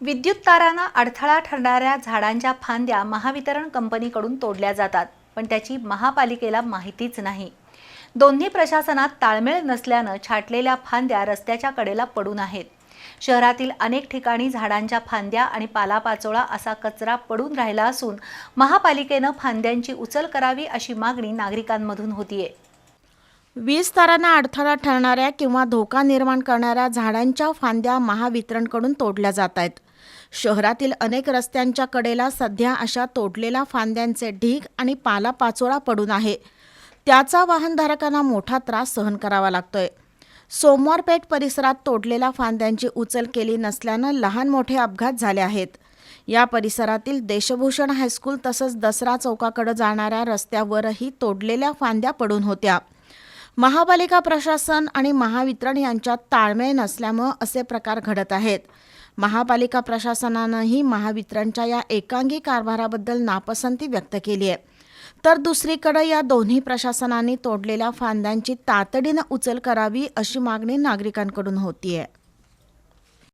विद्युत तारांना अडथळा ठरणाऱ्या झाडांच्या फांद्या महावितरण कंपनीकडून तोडल्या जातात पण त्याची महापालिकेला माहितीच नाही. दोन्ही प्रशासनात ताळमेळ नसल्यानं छाटलेल्या फांद्या रस्त्याच्या कडेला पडून आहेत. शहरातील अनेक ठिकाणी झाडांच्या फांद्या आणि पालापाचोळा असा कचरा पडून राहिला असून महापालिकेनं फांद्यांची उचल करावी अशी मागणी नागरिकांमधून होतीये. वीज तारांना अडथळा ठरणाऱ्या किंवा धोका निर्माण करणाऱ्या झाडांच्या फांद्या महावितरणकडून तोडल्या जात आहेत. शहरातील अनेक रस्त्यांच्या कडेला सध्या अशा तोडलेल्या फांद्यांचे ढीग आणि पालापाचोळा पडून आहे. त्याचा वाहनधारकांना मोठा त्रास सहन करावा लागतोय. सोमवारपेठ परिसरात तोडलेल्या फांद्यांची उचल केली नसल्यानं लहान मोठे अपघात झाले आहेत. या परिसरातील देशभूषण हायस्कूल तसंच दसरा चौकाकडे जाणाऱ्या रस्त्यावरही तोडलेल्या फांद्या पडून होत्या. महापालिका प्रशासन आणि महावितरण यांच्यात ताळमेळ नसल्यामुळं असे प्रकार घडत आहेत. महापालिका प्रशासनानंही महावितरणच्या या एकांगी कारभाराबद्दल नापसंती व्यक्त केली आहे. तर दुसरीकडे या दोन्ही प्रशासनांनी तोडलेल्या फांद्यांची तातडीनं उचल करावी अशी मागणी नागरिकांकडून होतीये.